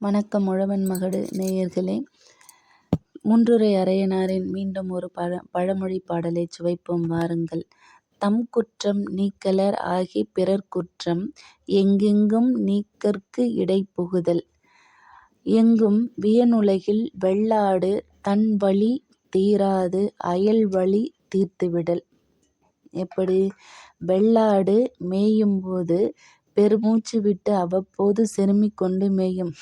வணக்கம் உழவன் மகடு நேயர்களே. முன்றுரை அரையனாரின் மீண்டும் ஒரு பழ பழமொழி பாடலை சுவைப்போம் வாருங்கள். தம் குற்றம் நீக்கலர் ஆகி பிறர் குற்றம் எங்கெங்கும் நீக்கற்கு இடை புகுதல் எங்கும் வியனுலகில் வெள்ளாடு தன் வழி தீராது அயல் வழி தீர்த்துவிடல். எப்படி? வெள்ளாடு மேயும்போது பெருமூச்சு விட்டு அவ்வப்போது செருமிக் கொண்டு மேயும்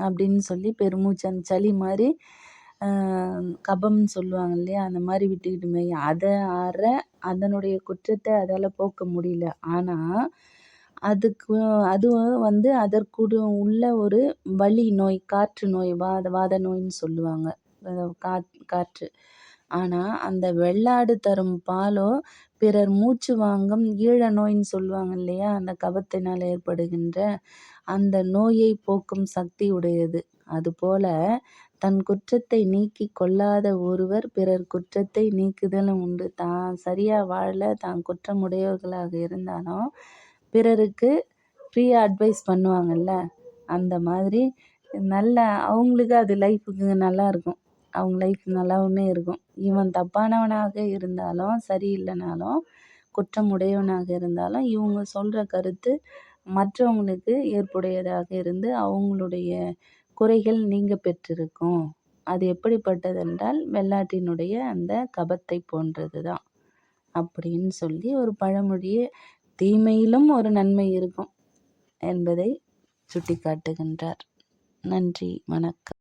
அப்படின்னு சொல்லி பெருமூச்சு அந்த சளி மாதிரி கபம்னு சொல்லுவாங்க இல்லையா அந்த மாதிரி விட்டுக்கிட்டு மேயும். அதை அற அதனுடைய குற்றத்தை அதால் போக்க முடியல. ஆனால் அதுக்கு அதுவும் வந்து அதற்குடு உள்ள ஒரு வலி நோய் காற்று நோய் வாத வாத நோயின்னு சொல்லுவாங்க. காத் காற்று. ஆனால் அந்த வெள்ளாடு தரும் பாலோ பிறர் மூச்சு வாங்கும் ஈழ நோயின்னு சொல்லுவாங்க இல்லையா? அந்த கபத்தினால் ஏற்படுகின்ற அந்த நோயை போக்கும் சக்தி உடையது. அதுபோல தன் குற்றத்தை நீக்கி கொள்ளாத ஒருவர் பிறர் குற்றத்தை நீக்குதலும் உண்டு. தான் சரியாக வாழல தான் குற்றமுடையவர்களாக இருந்தாலும் பிறருக்கு ஃப்ரீயாக அட்வைஸ் பண்ணுவாங்கல்ல? அந்த மாதிரி நல்ல அவங்களுக்கு அது லைஃபுக்கு நல்லா இருக்கும். அவங்க லைஃப் நல்லாவுமே இருக்கும். இவன் தப்பானவனாக இருந்தாலும் சரி இல்லைனாலும் குற்றம் உடையவனாக இருந்தாலும் இவங்க சொல்கிற கருத்து மற்றவங்களுக்கு ஏற்புடையதாக இருந்து அவங்களுடைய குறைகள் நீங்க பெற்றிருக்கும். அது எப்படிப்பட்டதென்றால் வெள்ளாட்டினுடைய அந்த கபத்தை போன்றது தான் அப்படின்னு சொல்லி ஒரு பழமொழியே தீமையிலும் ஒரு நன்மை இருக்கும் என்பதை சுட்டிக்காட்டுகின்றார். நன்றி வணக்கம்.